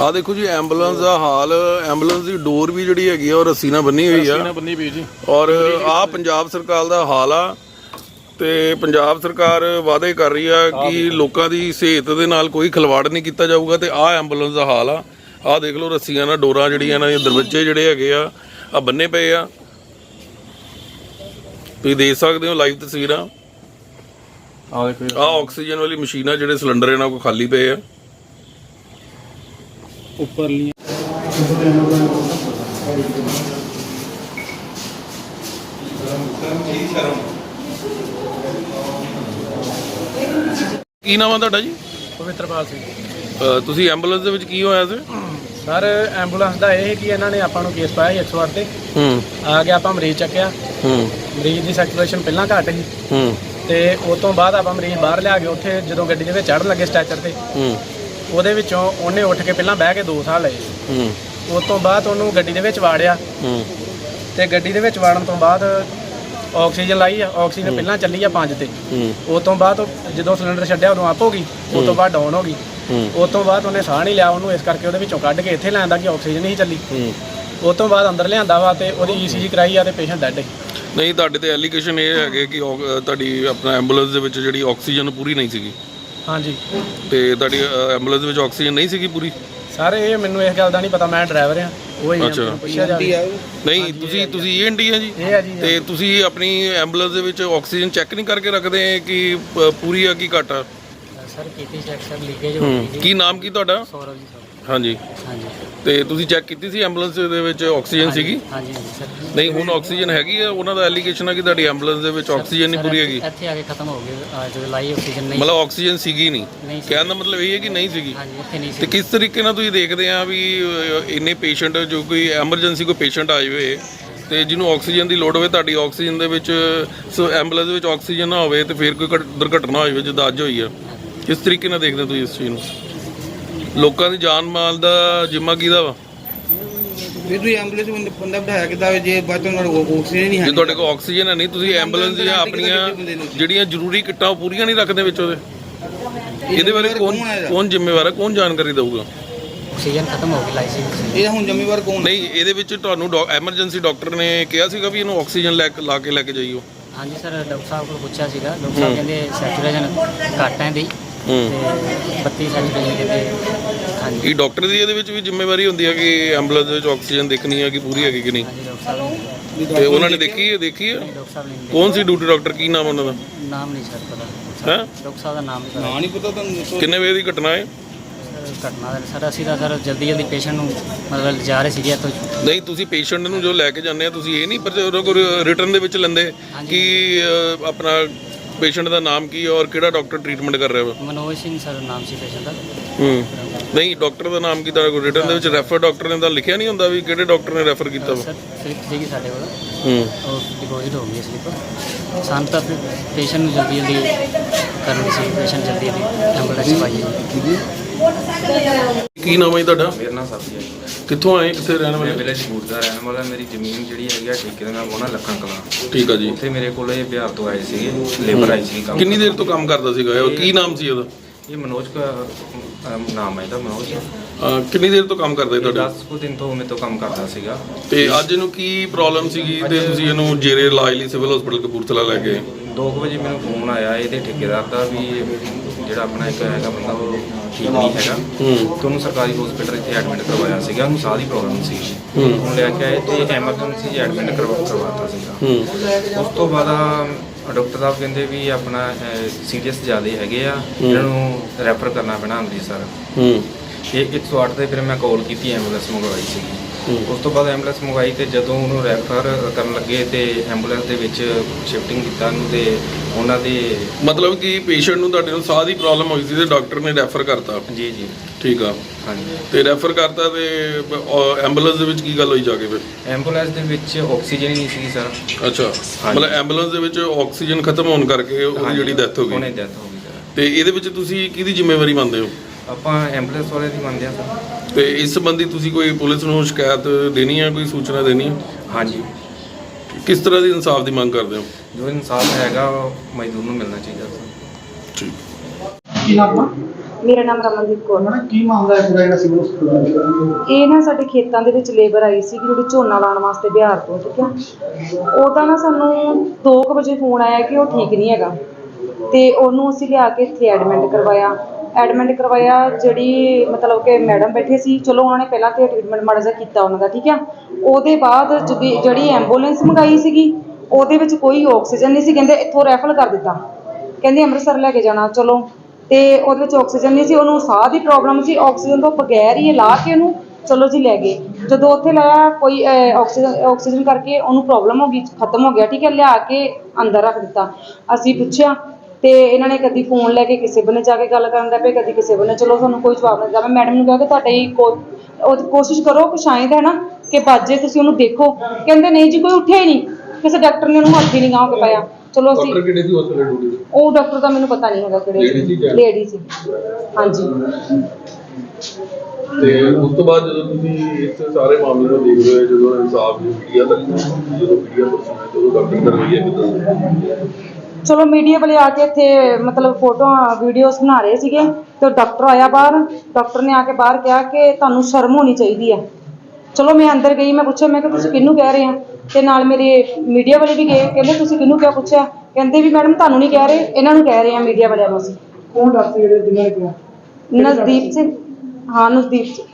ਆ ਦੇਖੋ ਜੀ ਐਂਬੂਲੈਂਸ ਦਾ ਹਾਲ ਐਂਬੂਲੈਂਸ ਦੀ ਡੋਰ ਵੀ ਜਿਹੜੀ ਹੈਗੀ ਆ ਉਹ ਰੱਸੀ ਨਾਲ ਬੰਨੀ ਹੋਈ ਆ। ਬੰਨੀ ਪਈ ਜੀ। ਔਰ ਆ ਪੰਜਾਬ ਸਰਕਾਰ ਦਾ ਹਾਲ ਆ ਤੇ ਪੰਜਾਬ ਸਰਕਾਰ ਵਾਅਦੇ ਕਰ ਰਹੀ ਆ ਕਿ ਲੋਕਾਂ ਦੀ ਸਿਹਤ ਦੇ ਨਾਲ ਕੋਈ ਖਿਲਵਾੜ ਨਹੀਂ ਕੀਤਾ ਜਾਊਗਾ ਤੇ ਆ ਐਂਬੂਲੈਂਸ ਦਾ ਹਾਲ ਆ। ਆ ਦੇਖ ਲਓ ਰੱਸੀਆਂ ਨਾਲ ਡੋਰਾਂ ਜਿਹੜੀਆਂ ਇਹਨਾਂ ਦੇ ਦਰਵਾਜ਼ੇ ਜਿਹੜੇ ਹੈਗੇ ਆ ਆ ਬੰਨੇ ਪਏ ਆ। ਤੁਸੀਂ ਦੇਖ ਸਕਦੇ ਹੋ ਲਾਈਵ ਤਸਵੀਰਾਂ। ਆ ਦੇਖੋ ਆ ਆਕਸੀਜਨ ਵਾਲੀ ਮਸ਼ੀਨਾਂ ਜਿਹੜੇ ਸਿਲੰਡਰ ਇਹਨਾਂ ਕੋਲ ਖਾਲੀ ਪਏ ਆ। ਉੱਪਰਲੀ ਕੀ ਨਾਮ ਆ ਤੁਹਾਡਾ ਜੀ? ਪਵਿੱਤਰਪਾਲ ਸਿੰਘ। ਅ, ਤੁਸੀਂ ਐਂਬੂਲੈਂਸ ਦੇ ਵਿੱਚ ਕੀ ਹੋਇਆ ਸੀ? ਸਰ ਐਂਬੂਲੈਂਸ ਦਾ ਇਹ ਕਿ ਇਹਨਾਂ ਨੇ ਆਪਾਂ ਨੂੰ ਕੇਸ ਪਾਇਆ ਸੀ 108 ਤੇ। ਹੂੰ। ਆ ਕੇ ਆਪਾਂ ਮਰੀਜ਼ ਚੱਕਿਆ। ਹੂੰ। ਮਰੀਜ਼ ਦੀ ਸਰਕੂਲੇਸ਼ਨ ਪਹਿਲਾਂ ਘੱਟ ਸੀ। ਹੂੰ। ਤੇ ਉਸ ਤੋਂ ਬਾਅਦ ਆਪਾਂ ਮਰੀਜ਼ ਬਾਹਰ ਲਿਆ ਕੇ ਉੱਥੇ ਜਦੋਂ ਗੱਡੀ ਦੇ ਵਿੱਚ ਚੜ੍ਹਨ ਲੱਗੇ ਸਟੈਚਰ ਤੇ। ਹੂੰ। ਉਹਦੇ ਵਿੱਚੋਂ ਉਹਨੇ ਉੱਠ ਕੇ ਪਹਿਲਾਂ ਬਹਿ ਕੇ ਦੋ ਸਾਹ ਲਏ। ਹੂੰ। ਉਸ ਤੋਂ ਬਾਅਦ ਉਹਨੂੰ ਗੱਡੀ ਦੇ ਵਿੱਚ ਵਾੜਿਆ। ਹੂੰ। ਤੇ ਗੱਡੀ ਦੇ ਵਿੱਚ ਵਾੜਨ ਤੋਂ ਬਾਅਦ ਆਕਸੀਜਨ ਲਾਈ ਆ। ਆਕਸੀਜਨ ਪਹਿਲਾਂ ਚੱਲੀ ਆ 5 ਤੇ। ਹੂੰ। ਉਸ ਤੋਂ ਬਾਅਦ ਉਹ ਜਦੋਂ ਸਿਲੰਡਰ ਛੱਡਿਆ ਉਦੋਂ ਅਪ ਹੋ ਗਈ। ਉਸ ਤੋਂ ਬਾਅਦ ਡਾਊਨ ਹੋ ਗਈ। ਹੂੰ। ਉਸ ਤੋਂ ਬਾਅਦ ਉਹਨੇ ਸਾਹ ਨਹੀਂ ਲਿਆ। ਉਹਨੂੰ ਇਸ ਕਰਕੇ ਉਹਦੇ ਵਿੱਚੋਂ ਕੱਢ ਕੇ ਇੱਥੇ ਲੈਂਦਾ ਕਿ ਆਕਸੀਜਨ ਨਹੀਂ ਚੱਲੀ। ਹੂੰ। ਉਸ ਤੋਂ ਬਾਅਦ ਅੰਦਰ ਲਿਆਂਦਾ ਵਾ ਤੇ ਉਹਦੀ ਈਸੀਜੀ ਕਰਾਈ ਆ ਤੇ ਪੇਸ਼ੈਂਟ ਡੈਡ ਹੈ ਨਹੀਂ ਤੁਹਾਡੇ ਤੇ ਐਲੀਗੇਸ਼ਨ ਇਹ ਹੈਗੇ ਕਿ ਔਕ- ਤੁਹਾਡੀ ਆਪਣਾ ਐਂਬੂਲੈਂਸ ਦੇ ਵਿੱਚ ਜਿਹੜੀ ਆਕਸੀਜਨ ਪੂਰੀ ਨਹੀਂ ਸੀਗੀ। ਹਾਂਜੀ। ਤੇ ਤੁਹਾਡੀ ਐਂਬੂਲੈਂਸ ਵਿੱਚ ਆਕਸੀਜਨ ਨਹੀਂ ਸੀਗੀ ਪੂਰੀ? ਸਰ ਇਹ ਮੈਨੂੰ ਇਸ ਗੱਲ ਦਾ ਨਹੀਂ ਪਤਾ ਮੈਂ ਡਰਾਈਵਰ ਆ ਉਹ ਹੀ ਆ, ਅੱਛਾ। ਮੈਨੂੰ ਪੁੱਛਿਆ ਜਾਵੇ। ਨਹੀਂ ਤੁਸੀਂ ਤੁਸੀਂ ਆ ਜੀ? ਇਹ ਆ ਜੀ ਤੇ ਤੁਸੀਂ ਆਪਣੀ ਐਂਬੂਲੈਂਸ ਦੇ ਵਿੱਚ ਆਕਸੀਜਨ ਚੈੱਕ ਨਹੀਂ ਕਰਕੇ ਰੱਖਦੇ ਕਿ ਪ- ਪੂਰੀ ਆ ਕੀ ਘੱਟ ਆ? ਸਰ ਕੀਤੀ ਚੈੱਕ ਸਰ ਲੀਕੇਜ ਹੂੰ ਕੀ ਨਾਮ ਕੀ ਤੁਹਾਡਾ? ਸੌਰਵ ਜੀ ਸਰ ਹਾਂਜੀ। ਹਾਂਜੀ। ਤੇ ਤੁਸੀਂ ਚੈੱਕ ਕੀਤੀ ਸੀ ਐਂਬੂਲੈਂਸ ਦੇ ਵਿੱਚ ਆਕਸੀਜਨ ਸੀਗੀ? ਹਾਂਜੀ ਹਾਂਜੀ ਸਰ ਨਹੀਂ ਹੁਣ ਆਕਸੀਜਨ ਹੈਗੀ ਆ ਉਹਨਾਂ ਦਾ ਐਲੀਗੇਸ਼ਨ ਹੈ ਕਿ ਤੁਹਾਡੀ ਐਂਬੂਲੈਂਸ ਦੇ ਵਿੱਚ ਆਕਸੀਜਨ ਨਹੀਂ ਪੂਰੀ ਹੈਗੀ। ਇੱਥੇ ਆ ਕੇ ਖਤਮ ਹੋ ਗਏ ਜਦੋਂ ਲਾਈ ਆਕਸੀਜਨ ਨਹੀਂ। ਮਤਲਬ ਆਕਸੀਜਨ ਸੀਗੀ ਨਹੀਂ। ਨਹੀਂ ਸੀ। ਕਹਿਣ ਦਾ ਮਤਲਬ ਇਹ ਹੈ ਕਿ ਨਹੀਂ ਸੀਗੀ। ਹਾਂਜੀ ਨਹੀਂ ਤੇ ਸੀ ਕਿਸ ਤਰੀਕੇ ਨਾਲ ਤੁਸੀਂ ਦੇਖਦੇ ਆ ਵੀ ਅਹ, ਇੰਨੇ ਪੇਸ਼ੈਂਟ ਜੋ ਕੋਈ ਐਮਰਜੈਂਸੀ ਕੋਈ ਪੇਸ਼ੈਂਟ ਆਏ ਹੋਏ ਤੇ ਜਿਹਨੂੰ ਆਕਸੀਜਨ ਦੀ ਲੋੜ ਹੋਵੇ ਤੁਹਾਡੀ ਆਕਸੀਜਨ ਦੇ ਵਿੱਚ ਸੋ ਐਂਬੂਲੈਂਸ ਦੇ ਵਿੱਚ ਆਕਸੀਜਨ ਨਾ ਹੋਵੇ ਤੇ ਫਿਰ ਕੋਈ ਘਟ- ਦੁਰਘਟਨਾ ਹੋਈ ਹੋਵੇ ਜਿੱਦਾਂ ਅੱਜ ਹੋਈ ਆ। ਕਿਸ ਤਰੀਕੇ ਨਾਲ ਦੇਖਦੇ ਹੋ ਤੁਸੀਂ ਇਸ ਚੀਜ਼ ਨੂੰ? ਲੋਕਾਂ ਦੀ ਜਾਨ ਮਾਲ ਦਾ ਜਿੰਮਾ ਕਿਹਦਾ ਵਾ? ਫਿਰ ਤੁਸੀਂ ਐਂਬੂਲੈਂਸ ਬੰਦਾ ਬੰਦਾ ਬਿਠਾਇਆ ਕਿੱਦਾਂ ਵੇ ਜੇ ਬਾਅਦ ਚੋਂ ਤੁਹਾਡੇ ਕੋਲ ਆਕਸੀਜਨ ਨਹੀਂ ਹੈ ਜੇ ਤੁਹਾਡੇ ਕੋਲ ਆਕਸੀਜਨ ਹੈ ਨਹੀਂ ਤੁਸੀਂ ਐਂਬੂਲੈਂਸ ਦੀਆਂ ਆਪਣੀਆਂ ਜਿਹੜੀਆਂ ਜ਼ਰੂਰੀ ਕਿੱਟਾਂ ਉਹ ਪੂਰੀਆਂ ਨਹੀਂ ਰੱਖਦੇ ਵਿੱਚ ਉਹਦੇ। ਇਹਦੇ ਬਾਰੇ ਕੌਣ ਕੌਣ ਜ਼ਿੰਮੇਵਾਰ ਹੈ? ਕੌਣ ਜਾਣਕਾਰੀ ਦਊਗਾ? ਆਕਸੀਜਨ ਖਤਮ ਹੋ ਗਈ ਲਾਈ ਸੀ ਇਹਦਾ ਹੁਣ ਜ਼ਿੰਮੇਵਾਰ ਕੌਣ ਨਹੀਂ ਇਹਦੇ ਵਿੱਚ ਤੁਹਾਨੂੰ ਐਮਰਜੈਂਸੀ ਡਾਕਟਰ ਨੇ ਕਿਹਾ ਸੀਗਾ ਵੀ ਇਹਨੂੰ ਆਕਸੀਜਨ ਲੈ ਕੇ ਲਾ ਕੇ ਲੈ ਕੇ ਜਾਈਓ। ਹਾਂਜੀ ਸਰ ਡਾਕਟਰ ਸਾਹਿਬ ਕੋਲ ਪੁੱਛਿਆ ਸੀਗਾ। ਡਾਕਟਰ ਸਾਹਿਬ ਕਹਿੰਦੇ ਸੈਚੁਰੇਸ਼ਨ ਘੱਟ ਹੈ ਦੀ ਤੇ 32 ਸੈਚੁਰੇਸ਼ਨ ਕਹਿੰਦੇ ਹਾਂਜੀ ਇਹ ਡਾਕਟਰ ਦੀ ਇਹਦੇ ਵਿੱਚ ਵੀ ਜ਼ਿੰਮੇਵਾਰੀ ਹੁੰਦੀ ਹੈ ਕਿ ਐਂਬੂਲੈਂਸ ਦੇ ਵਿੱਚ ਆਕਸੀਜਨ ਦੇਖਣੀ ਹੈ ਕਿ ਪੂਰੀ ਹੈਗੀ ਕਿ ਨਹੀਂ? ਹਾਂਜੀ ਡਾਕਟਰ ਸਾਹਿਬ ਨੇ ਤੇ ਉਹਨਾਂ ਨੇ ਦੇਖੀ ਹੈ ਦੇਖੀ ਹੈ ਡਾਕਟਰ ਸਾਹਿਬ ਨੇ ਕੌਣ ਸੀ ਡਿਊਟੀ ਡਾਕਟਰ? ਕੀ ਨਾਮ ਉਹਨਾਂ ਦਾ? ਨਾਮ ਨਹੀਂ ਸਰ ਪਤਾ। ਹੈ? ਡਾਕਟਰ ਸਾਹਿਬ ਦਾ ਨਾਮ ਨਹੀਂ ਪਤਾ। ਨਾ ਨਹੀਂ ਪਤਾ ਤੁਹਾਨੂੰ ਦੱਸੋ। ਕਿੰਨੇ ਵਜੇ ਦੀ ਘਟਨਾ ਹੈ? ਸਰ, ਘਟਨਾ ਦਾ ਸਰ ਅਸੀਂ ਤਾਂ ਸਰ ਜਲਦੀ ਜਲਦੀ ਪੇਸ਼ੈਂਟ ਨੂੰ ਮਤਲਬ ਜਾ ਰਹੇ ਸੀਗੇ ਇੱਥੋਂ। ਨਹੀਂ ਤੁਸੀਂ ਪੇਸ਼ੈਂਟ ਨੂੰ ਜੋ ਲੈ ਕੇ ਜਾਂਦੇ ਆ ਤੁਸੀਂ ਇਹ ਨਹੀਂ ਪਰ ਉਹਨਾਂ ਕੋਲ ਰਿਟਰਨ ਦੇ ਵਿੱਚ ਲੈਂਦੇ ਕਿ ਅਹ, ਆਪਣਾ ਪੇਸ਼ੈਂਟ ਦਾ ਨਾਮ ਕੀ ਹੈ ਔਰ ਕਿਹੜਾ ਡਾਕਟਰ ਟ੍ਰੀਟਮੈਂਟ ਕਰ ਰਿਹਾ ਵਾ? ਮਨੋਜ ਸਿੰਘ ਸਰ ਨਾਮ ਸੀ ਪੇਸ਼ੈਂਟ ਦਾ। ਹੂੰ। ਨਹੀਂ ਡਾਕਟਰ ਦਾ ਨਾਮ ਕੀ ਤੁਹਾਡੇ ਕੋਲ ਰਿਟਰਨ ਦੇ ਵਿੱਚ? ਰੈਫਰ ਡਾਕਟਰ ਨੇ ਤਾਂ ਲਿਖਿਆ ਨਹੀਂ ਹੁੰਦਾ ਵੀ ਕਿਹੜੇ ਡਾਕਟਰ ਨੇ ਰੈਫਰ ਕੀਤਾ ਵਾ? ਸਰ ਸਲਿੱਪ ਸੀਗੀ ਸਾਡੇ ਕੋਲ। ਹੂੰ। ਉਹ ਡਿਪੋਜ਼ਿਟ ਹੋ ਗਈ ਸਲਿੱਪ ਸਾਨੂੰ ਤਾਂ ਪੇਸ਼ੈਂਟ ਨੂੰ ਜਲਦੀ ਜਲਦੀ ਕਰਨੀ ਸੀ। ਪੇਸ਼ੈਂਟ ਜਲਦੀ ਜਲਦੀ ਐਂਬੂਲੈਂਸ ਪਾਈਏ ਕੀ ਨਾਮ ਹੈ ਜੀ ਤੁਹਾਡਾ? ਮੇਰਾ ਨਾਮ ਸਾਥੀ ਹੈ। ਕਿੱਥੋਂ ਆਏ? ਕਿੱਥੇ ਰਹਿਣ ਮੈਂ ਵਾਲੇ ਵਿਲੇਜ ਬੂਟ ਦਾ ਰਹਿਣ ਵਾਲਾ ਮੇਰੀ ਜ਼ਮੀਨ ਜਿਹੜੀ ਹੈਗੀ ਆ ਠੇਕੇ ਦੇ ਨਾਲ ਉਹਨਾਂ ਲੱਖਾਂ ਕਲਾਂ। ਠੀਕ ਆ ਜੀ। ਉੱਥੇ ਮੇਰੇ ਕੋਲ ਇਹ ਬਿਹਾਰ ਤੋਂ ਆਏ ਸੀਗੇ ਲੇਬਰ ਆਈ ਸੀ ਕੰਮ ਕਿੰਨੀ ਦੇਰ ਤੋਂ ਕੰਮ ਕਰਦਾ ਸੀਗਾ ਇਹ? ਕੀ ਨਾਮ ਸੀ ਉਹਦਾ? ਇਹ ਮਨੋਜ ਦਾ ਨਾਮ ਹੈ ਇਹਦਾ ਮਨੋਜ। ਅਹ ਕਿੰਨੀ ਦੇਰ ਤੋਂ ਕੰਮ ਕਰਦਾ ਸੀ ਤੁਹਾਡਾ? 10 ਕੁ ਦਿਨ ਤੋਂ ਮੇਰੇ ਤੋਂ ਕੰਮ ਕਰਦਾ ਸੀਗਾ। ਤੇ ਅੱਜ ਇਹਨੂੰ ਕੀ ਪ੍ਰੋਬਲਮ ਸੀਗੀ ਤੇ ਤੁਸੀਂ ਇਹਨੂੰ ਜੇਰੇ ਇਲਾਜ ਲਈ ਸਿਵਲ ਹਸਪੀਟਲ ਕਪੂਰਥਲਾ ਲੈ ਗਏ 2 ਵਜੇ ਮੈਨੂੰ ਫੋਨ ਆਇਆ ਇਹਦੇ ਠੇਕੇਦਾਰ ਦਾ ਵੀ ਜਿਹੜਾ ਆਪਣਾ ਇੱਕ ਹੈਗਾ ਬੰਦਾ ਉਹ ਠੀਕ ਨਹੀਂ ਹੈਗਾ। ਹੂੰ। ਤੇ ਉਹਨੂੰ ਸਰਕਾਰੀ ਹਸਪੀਟਲ ਇੱਥੇ ਐਡਮਿਟ ਕਰਵਾਇਆ ਸੀਗਾ ਉਹਨੂੰ ਸਾਹ ਦੀ ਪ੍ਰੋਬਲਮ ਸੀ। ਹੂੰ। ਉਹਨੂੰ ਲੈ ਕੇ ਆਏ ਤੇ ਐਮਰਜੈਂਸੀ ਐਡਮਿਟ ਕਰਵਾ ਕਰਵਾਤਾ ਸੀਗਾ। ਹੂੰ। ਉਸ ਤੋਂ ਬਾਅਦ ਆ, ਡਾਕਟਰ ਸਾਹਿਬ ਕਹਿੰਦੇ ਵੀ ਆਪਣਾ ਸੀਰੀਅਸ ਜ਼ਿਆਦਾ ਹੈਗੇ ਆ। ਇਹਨਾਂ ਨੂੰ ਰੈਫਰ ਕਰਨਾ ਪੈਣਾ ਅੰਮ੍ਰਿਤਸਰ। ਹੂੰ। ਇਹ 108 ਤੇ ਫਿਰ ਮੈਂ ਕਾਲ ਕੀਤੀ ਐਂਬੂਲੈਂਸ ਮੰਗਵਾਈ ਸੀਗੀ। ਉਸ ਤੋਂ ਬਾਅਦ ਐਂਬੂਲੈਂਸ ਮੰਗਵਾਈ ਤੇ ਜਦੋਂ ਉਹਨੂੰ ਰੈਫਰ ਕਰਨ ਲੱਗੇ ਤੇ ਐਂਬੂਲੈਂਸ ਦੇ ਵਿੱਚ ਸ਼ਿਫਟਿੰਗ ਕੀਤਾ ਉਹਨੂੰ ਤੇ ਉਹਨਾਂ ਦੇ ਮਤਲਬ ਕਿ ਪੇਸ਼ੈਂਟ ਨੂੰ ਤੁਹਾਡੇ ਨੂੰ ਸਾਹ ਦੀ ਪ੍ਰੋਬਲਮ ਹੋਈ ਸੀ ਤੇ ਡਾਕਟਰ ਨੇ ਰੈਫਰ ਕਰਤਾ? ਜੀ ਜੀ। ਠੀਕ ਆ। ਹਾਂਜੀ। ਤੇ ਰੈਫਰ ਕਰਤਾ ਤੇ ਐਂਬੂਲੈਂਸ ਦੇ ਵਿੱਚ ਕੀ ਗੱਲ ਹੋਈ ਜਾ ਕੇ ਫਿਰ? ਐਂਬੂਲੈਂਸ ਦੇ ਵਿੱਚ ਆਕਸੀਜਨ ਹੀ ਨਹੀਂ ਸੀ ਸਰ ਅੱਛਾ। ਮਤਲਬ ਐਂਬੂਲੈਂਸ ਦੇ ਵਿੱਚ ਆਕਸੀਜਨ ਖਤਮ ਹੋਣ ਕਰਕੇ ਉਹਦੀ ਜਿਹੜੀ ਡੈਥ ਹੋ ਉਹਨੇ ਗਈ ਡੈਥ ਹੋ ਗਈ ਸਰ ਤੇ ਇਹਦੇ ਵਿੱਚ ਤੁਸੀਂ ਕਿਹਦੀ ਜ਼ਿੰਮੇਵਾਰੀ ਮੰਨਦੇ ਹੋ? ਆਪਾਂ ਐਂਬੂਲੈਂਸ ਵਾਲੇ ਦੀ ਮੰਨਦੇ ਆ ਸਰ। ਤੇ ਇਸ ਸੰਬੰਧੀ ਤੁਸੀਂ ਕੋਈ ਪੁਲਿਸ ਨੂੰ ਸ਼ਿਕਾਇਤ ਦੇਣੀ ਹੈ ਕੋਈ ਸੂਚਨਾ ਦੇਣੀ ਹੈ? ਹਾਂਜੀ। ਕਿਸ ਤਰ੍ਹਾਂ ਦੀ ਇਨਸਾਫ ਦੀ ਮੰਗ ਕਰਦੇ ਹੋ? ਜੋ ਇਨਸਾਫ ਹੈਗਾ ਉਹ ਮਜ਼ਦੂਰ ਨੂੰ ਮਿਲਣਾ ਚਾਹੀਦਾ ਸਰ। ਠੀਕ। ਕੀ ਨਾਮ ਆ? ਮੇਰਾ ਨਾਮ ਰਮਨਦੀਪ ਕੌਰ। ਉਹਨਾਂ ਨੇ ਕੀ ਮਾਮਲਾ ਹੈ ਪੂਰਾ ਜਿਹੜਾ ਸਿਵਲ ਹਸਪਤਾਲ ਦਾ ਇਹ ਨਾ ਸਾਡੇ ਖੇਤਾਂ ਦੇ ਵਿੱਚ ਲੇਬਰ ਆਈ ਸੀ ਜਿਹੜੀ ਝੋਨਾ ਲਾਉਣ ਵਾਸਤੇ ਬਿਹਾਰ ਤੋਂ ਠੀਕ ਆ ਉਹਦਾ ਨਾ ਸਾਨੂੰ 2 ਵਜੇ ਫੋਨ ਆਇਆ ਕਿ ਉਹ ਠੀਕ ਨਹੀਂ ਹੈਗਾ। ਤੇ ਉਹਨੂੰ ਅਸੀਂ ਲਿਆ ਕੇ ਇੱਥੇ ਐਡਮਿਟ ਕਰਵਾਇਆ। ਐਡਮਿਟ ਕਰਵਾਇਆ, ਜਿਹੜੀ ਮਤਲਬ ਕਿ ਮੈਡਮ ਬੈਠੇ ਸੀ, ਚਲੋ ਉਹਨਾਂ ਨੇ ਪਹਿਲਾਂ ਤੇ ਟ੍ਰੀਟਮੈਂਟ ਮਾੜਾ ਜਿਹਾ ਕੀਤਾ ਉਹਨਾਂ ਦਾ, ਠੀਕ ਆ? ਉਹਦੇ ਬਾਅਦ ਜਿਹੜੀ ਜਿਹੜੀ ਐਂਬੂਲੈਂਸ ਮੰਗਾਈ ਸੀਗੀ, ਉਹਦੇ ਵਿੱਚ ਕੋਈ ਆਕਸੀਜਨ ਨਹੀਂ ਸੀ, ਕਹਿੰਦੇ ਇੱਥੋਂ ਰੈਫਰ ਕਰ ਦਿੱਤਾ। ਕਹਿੰਦੇ ਅੰਮ੍ਰਿਤਸਰ ਲੈ ਕੇ ਜਾਣਾ, ਚਲੋ। ਤੇ ਉਹਦੇ ਵਿੱਚ ਆਕਸੀਜਨ ਨਹੀਂ ਸੀ, ਉਹਨੂੰ ਸਾਹ ਦੀ ਪ੍ਰੋਬਲਮ ਸੀ ਆਕਸੀਜਨ ਤੋਂ ਬਗੈਰ ਹੀ ਇਹ ਲਾ ਕੇ ਉਹਨੂੰ ਚਲੋ ਜੀ ਲੈ ਗਏ। ਜਦੋਂ ਉੱਥੇ ਲਾਇਆ, ਕੋਈ ਆਕਸੀਜਨ ਆਕਸੀਜਨ ਕਰਕੇ ਉਹਨੂੰ ਪ੍ਰੋਬਲਮ ਹੋ ਗਈ, ਖਤਮ ਹੋ ਗਿਆ, ਠੀਕ ਹੈ ਲਿਆ ਕੇ ਅੰਦਰ ਰੱਖ ਦਿੱਤਾ। ਅਸੀਂ ਪੁੱਛਿਆ ਤੇ ਇਹਨਾਂ ਨੇ ਕਦੀ ਫੋਨ ਲੈ ਕੇ ਕਿਸੇ ਬੰਨੇ ਜਾ ਕੇ ਗੱਲ ਕਰਨ ਦਾ ਪਏ ਕਦੀ ਕਿਸੇ ਬੰਨੇ ਚਲੋ ਸਾਨੂੰ ਕੋਈ ਜਵਾਬ ਨਹੀਂ ਮੈਂ ਮੈਡਮ ਨੂੰ ਕਿਹਾ ਕਿ ਤੁਹਾਡੇ ਹੀ ਕੋ ਉਹ ਕੋਸ਼ਿਸ਼ ਕਰੋ ਕਿ ਸ਼ਾਇਦ ਹੈ ਨਾ ਕਿ ਬਾਜੇ ਤੁਸੀਂ ਉਹਨੂੰ ਦੇਖੋ। ਕਹਿੰਦੇ ਨਹੀਂ ਜੀ ਕੋਈ ਉੱਠਿਆ ਹੀ ਨਹੀਂ। ਕਿਸੇ ਡਾਕਟਰ ਨੇ ਉਹਨੂੰ ਹੱਥ ਹੀ ਨਹੀਂ ਗਾਹ ਕੇ ਪਾਇਆ। ਚਲੋ ਅਸੀਂ ਡਾਕਟਰ ਕਿਹੜੇ ਸੀ ਉਸ ਵੇਲੇ ਡਿਊਟੀ ਤੇ ਉਹ ਡਾਕਟਰ ਦਾ ਮੈਨੂੰ ਪਤਾ ਨਹੀਂ ਹੈਗਾ ਕਿਹੜੇ Lady ਸੀ ਜਾਂ- ਲੇਡੀ ਸੀ ਹਾਂਜੀ। ਤੇ ਉਸ ਤੋਂ ਬਾਅਦ ਜਦੋਂ ਤੁਸੀਂ ਇਸ ਸਾਰੇ ਮਾਮਲੇ ਨੂੰ ਦੇਖਦੇ ਹੋ ਜਦੋਂ ਇਨਸਾਫ ਦੀ ਮੀਡੀਆ ਤੱਕ ਜਦੋਂ ਮੀਡੀਆ ਤੋਂ ਸੁਣਿਆ ਜਦੋਂ ਡਾਕਟਰ ਕਰ ਰਹੀ ਹੈ ਕਿਦਾਂ ਚਲੋ ਮੀਡੀਆ ਵਾਲੇ ਆ ਕੇ ਇੱਥੇ ਮਤਲਬ ਫੋਟੋਆਂ ਵੀਡੀਓਜ਼ ਬਣਾ ਰਹੇ ਸੀਗੇ ਤੇ ਡਾਕਟਰ ਆਇਆ ਬਾਹਰ ਡਾਕਟਰ ਨੇ ਆ ਕੇ ਬਾਹਰ ਕਿਹਾ ਕਿ ਤੁਹਾਨੂੰ ਸ਼ਰਮ ਹੋਣੀ ਚਾਹੀਦੀ ਹੈ ਚਲੋ ਮੈਂ ਅੰਦਰ ਗਈ ਮੈਂ ਪੁੱਛਿਆ ਮੈਂ ਕਿ ਤੁਸੀਂ ਕਿਹਨੂੰ ਕਹਿ ਰਹੇ ਆ? ਤੇ ਨਾਲ ਮੇਰੇ ਮੀਡੀਆ ਵਾਲੇ ਵੀ ਗਏ ਕਹਿੰਦੇ ਤੁਸੀਂ ਕਿਹਨੂੰ ਕਿਹਾ ਪੁੱਛਿਆ? ਕਹਿੰਦੇ ਵੀ ਮੈਡਮ ਤੁਹਾਨੂੰ ਨਹੀਂ ਕਹਿ ਰਹੇ ਇਹਨਾਂ ਨੂੰ ਕਹਿ ਰਹੇ ਆ ਮੀਡੀਆ ਵਾਲਿਆਂ ਨੂੰ ਅਸੀਂ। ਕੌਣ ਡਾਕਟਰ ਜਿਹੜੇ ਜਿਨ੍ਹਾਂ ਨੇ ਕਿਹਾ? ਨਜ਼ਦੀਪ ਸਿੰਘ। ਹਾਂ ਨਜ਼ਦੀਪ ਸਿੰਘ।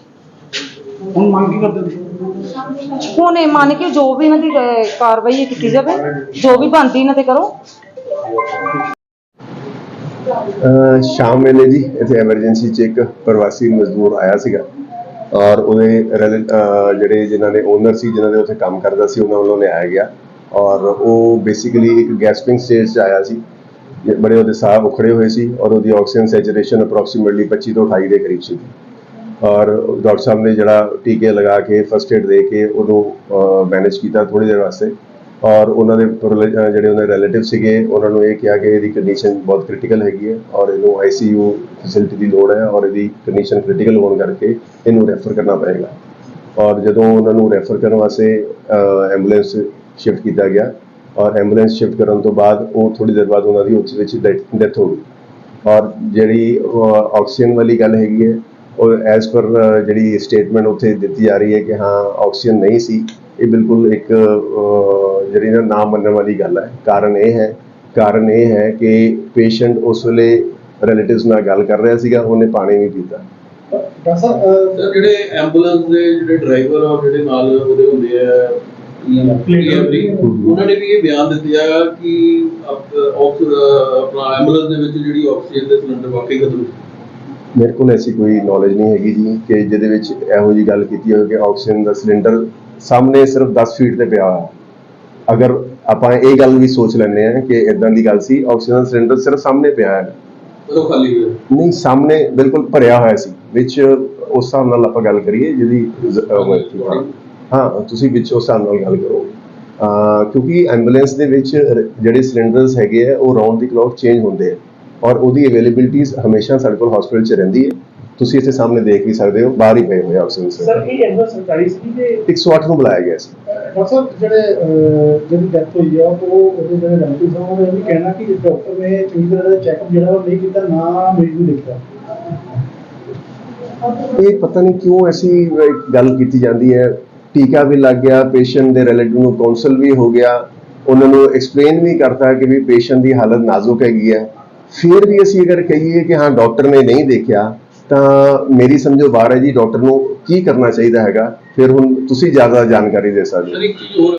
ਹੁਣ ਮੰਗ ਕੀ ਕਰਦੇ ਤੁਸੀਂ ਹੁਣ ਇਹ ਮੰਨ ਕੇ ਜੋ ਵੀ ਇਹਨਾਂ ਦੀ ਅਹ, ਕਾਰਵਾਈ ਹੈ ਕੀਤੀ ਜਾਵੇ ਜੋ ਵੀ ਬਣਦੀ ਇਹਨਾਂ ਤੇ ਕਰੋ। ਸ਼ਾਮ ਵੇਲੇ ਜੀ ਇੱਥੇ ਐਮਰਜੈਂਸੀ 'ਚ ਇੱਕ ਪ੍ਰਵਾਸੀ ਮਜ਼ਦੂਰ ਆਇਆ ਸੀਗਾ ਔਰ ਉਹਦੇ ਰੈਲੇ- ਜਿਹੜੇ ਜਿਨ੍ਹਾਂ ਦੇ ਓਨਰ ਸੀ, ਜਿਨ੍ਹਾਂ ਦੇ ਉੱਥੇ ਕੰਮ ਕਰਦਾ ਸੀ, ਉਹਨਾਂ ਵੱਲੋਂ ਲਿਆਇਆ ਗਿਆ ਔਰ ਉਹ ਬੇਸਿਕਲੀ ਇੱਕ ਗੈਸਪਿੰਗ ਸਟੇਜ 'ਚ ਆਇਆ ਸੀ। ਬੜੇ ਉਹਦੇ ਸਾਹ ਉਖੜੇ ਹੋਏ ਸੀ ਔਰ ਉਹਦੀ ਆਕਸੀਜਨ ਸੈਚੁਰੇਸ਼ਨ ਅਪਰੋਕਸੀਮੇਟਲੀ 25 ਤੋਂ 28 ਦੇ ਕਰੀਬ ਸੀ। ਔਰ ਡਾਕਟਰ ਸਾਹਿਬ ਨੇ ਜਿਹੜਾ ਟੀਕੇ ਲਗਾ ਕੇ ਫਸਟ ਏਡ ਦੇ ਕੇ ਉਹਨੂੰ ਮੈਨੇਜ ਕੀਤਾ ਥੋੜੀ ਦੇਰ ਵਾਸਤੇ। ਔਰ ਉਹਨਾਂ ਦੇ ਪਰਿਲ- ਜਿਹੜੇ ਉਹਨਾਂ ਦੇ ਰਿਲੇਟਿਵ ਸੀਗੇ, ਉਹਨਾਂ ਨੂੰ ਇਹ ਕਿਹਾ ਕਿ ਇਹਦੀ ਕੰਡੀਸ਼ਨ ਬਹੁਤ ਕ੍ਰਿਟੀਕਲ ਹੈਗੀ ਹੈ ਔਰ ਇਹਨੂੰ ਆਈਸੀਯੂ ਫੈਸਿਲਿਟੀ ਦੀ ਲੋੜ ਹੈ ਔਰ ਇਹਦੀ ਕੰਡੀਸ਼ਨ ਕ੍ਰਿਟੀਕਲ ਹੋਣ ਕਰਕੇ ਇਹਨੂੰ ਰੈਫਰ ਕਰਨਾ ਪਏਗਾ। ਔਰ ਜਦੋਂ ਉਹਨਾਂ ਨੂੰ ਰੈਫਰ ਕਰਨ ਵਾਸਤੇ ਐਂਬੂਲੈਂਸ ਸ਼ਿਫਟ ਕੀਤਾ ਗਿਆ, ਔਰ ਐਂਬੂਲੈਂਸ ਸ਼ਿਫਟ ਕਰਨ ਤੋਂ ਬਾਅਦ ਉਹ ਥੋੜੀ ਦੇਰ ਬਾਅਦ ਉਹਨਾਂ ਦੀ ਉਸ ਵਿੱਚ ਡੈਥ ਹੋ ਗਈ। ਔਰ ਜਿਹੜੀ ਆਕਸੀਜਨ ਵਾਲੀ ਗੱਲ ਹੈਗੀ ਹੈ, ਉਹ ਐਜ਼ ਪਰ ਜਿਹੜੀ ਸਟੇਟਮੈਂਟ ਉੱਥੇ ਦਿੱਤੀ ਜਾ ਰਹੀ ਹੈ ਕਿ ਹਾਂ ਆਕਸੀਜਨ ਨਹੀਂ ਸੀ ਇਹ ਬਿਲਕੁਲ ਇੱਕ ਜਿਹੜੀ ਨਾ ਨਾ ਮੰਨਣ ਵਾਲੀ ਗੱਲ ਹੈ। ਕਾਰਨ ਇਹ ਹੈ ਕਾਰਨ ਇਹ ਹੈ ਕਿ ਪੇਸ਼ੈਂਟ ਉਸ ਵੇਲੇ ਰਿਲੇਟਿਵਸ ਨਾਲ ਗੱਲ ਕਰ ਰਿਹਾ ਸੀਗਾ ਉਹਨੇ ਪਾਣੀ ਨਹੀਂ ਪੀਤਾ। ਡਾਕਟਰ ਸਾਹਿਬ ਜਿਹੜੇ ਐਂਬੂਲੈਂਸ ਦੇ ਜਿਹੜੇ ਡਰਾਈਵਰ ਆ ਜਿਹੜੇ ਨਾਲ ਉਹਦੇ ਹੁੰਦੇ ਆ PMD, ਉਹਨਾਂ ਨੇ ਵੀ ਇਹ ਬਿਆਨ ਦਿੱਤੇ ਆ ਕਿ ਆਪ- ਆਕਸ- ਆਪਣਾ ਐਂਬੂਲੈਂਸ ਦੇ ਵਿੱਚ ਜਿਹੜੀ ਆਕਸੀਜਨ ਦੇ ਸਿਲੰਡਰ ਵਾਕਈ ਖਤਮ ਮੇਰੇ ਕੋਲ ਐਸੀ ਕੋਈ ਨੌਲੇਜ ਨਹੀਂ ਹੈਗੀ ਜੀ ਕਿ ਜਿਹਦੇ ਵਿੱਚ ਇਹੋ ਜੀ ਗੱਲ ਕੀਤੀ ਹੋਵੇ ਕਿ ਆਕਸੀਜਨ ਦਾ ਸਿਲੰਡਰ ਸਾਹਮਣੇ ਸਿਰਫ 10 ਫੀਟ ਤੇ ਪਿਆ ਹੋਇਆ। ਅਗਰ ਆਪਾਂ ਇਹ ਗੱਲ ਵੀ ਸੋਚ ਲੈਂਦੇ ਆ ਕਿ ਇਦਾਂ ਦੀ ਗੱਲ ਸੀ ਆਕਸੀਜਨ ਸਿਲੰਡਰ ਸਿਰਫ ਸਾਹਮਣੇ ਪਿਆ ਹੈ। ਪਰ ਉਹ ਖਾਲੀ ਹੋਇਆ। ਨਹੀਂ ਸਾਹਮਣੇ ਬਿਲਕੁਲ ਭਰਿਆ ਹੋਇਆ ਸੀ ਵਿੱਚ ਉਸ ਹਿਸਾਬ ਨਾਲ ਆਪਾਂ ਗੱਲ ਕਰੀਏ ਜਿਹਦੀ ਹਾਂ। ਤੁਸੀਂ ਵਿੱਚ ਉਸ ਹਿਸਾਬ ਨਾਲ ਗੱਲ ਕਰੋ। ਕਿਉਂਕਿ ਐਂਬੂਲੈਂਸ ਦੇ ਵਿੱਚ ਜਿਹੜੇ ਸਿਲੰਡਰਸ ਹੈਗੇ ਆ ਉਹ ਰਾਉਂਡ ਦੀ ਕਲੌਕ ਚੇਂਜ ਹੁੰਦੇ ਆ। ਔਰ ਉਹਦੀ ਅਵੇਲੇਬਿਲਿਟੀਜ਼ ਹਮੇਸ਼ਾ ਸਾਡੇ ਕੋਲ ਹਸਪੀਟਲ 'ਚ ਰਹਿੰਦੀ ਹੈ। ਤੁਸੀਂ ਇੱਥੇ ਸਾਹਮਣੇ ਦੇਖ ਵੀ ਸਕਦੇ ਹੋ ਬਾਹਰ ਹੀ ਪਏ ਹੋਏ ਆਕਸੀਜਨ ਸਰ ਇਹ ਐਂਬੂਲੈਂਸ ਸਰਕਾਰੀ ਸੀ ਕਿ 108 ਨੂੰ ਬੁਲਾਇਆ ਗਿਆ ਸੀ। ਡਾਕਟਰ ਸਾਹਿਬ ਜਿਹੜੇ ਜਿਹਦੀ ਡੈਥ ਹੋਈ ਆ ਉਹ ਉਹਦੇ ਜਿਹੜੇ ਰਿਲੇਟਿਵਸ ਆ ਉਹ ਇਹ ਵੀ ਕਹਿਣਾ ਕਿ ਡਾਕਟਰ ਨੇ ਚੰਗੀ ਤਰ੍ਹਾਂ ਦਾ ਚੈੱਕਅਪ ਜਿਹੜਾ ਉਹ ਨਹੀਂ ਕੀਤਾ ਨਾ ਮਰੀਜ਼ ਨੂੰ ਦੇਖਿਆ। ਇਹ ਪਤਾ ਨਹੀਂ ਕਿਉਂ ਐਸੀ ਗੱਲ ਕੀਤੀ ਜਾਂਦੀ ਹੈ। ਟੀਕਾ ਵੀ ਲੱਗ ਗਿਆ ਪੇਸ਼ੈਂਟ ਦੇ ਰਿਲੇਟਿਵ ਨੂੰ ਕਾਉਂਸਲ ਵੀ ਹੋ ਗਿਆ। ਉਹਨਾਂ ਨੂੰ ਐਕਸਪਲੇਨ ਵੀ ਕਰਤਾ ਕਿ ਵੀ ਪੇਸ਼ੈਂਟ ਦੀ ਹਾਲਤ ਨਾਜ਼ੁਕ ਹੈਗੀ ਹੈ। ਫਿਰ ਵੀ ਅਸੀਂ ਅਗਰ ਕਹੀਏ ਕਿ ਹਾਂ ਡਾਕਟਰ ਨੇ ਨਹੀਂ ਦੇਖਿਆ ਤਾਂ ਮੇਰੀ ਸਮਝੋ ਬਾਹਰ ਹੈ ਜੀ, ਡਾਕਟਰ ਨੂੰ ਕੀ ਕਰਨਾ ਚਾਹੀਦਾ ਹੈਗਾ? ਫਿਰ ਹੁਣ ਤੁਸੀਂ ਜ਼ਿਆਦਾ ਜਾਣਕਾਰੀ ਦੇ ਸਕਦੇ ਹੋ।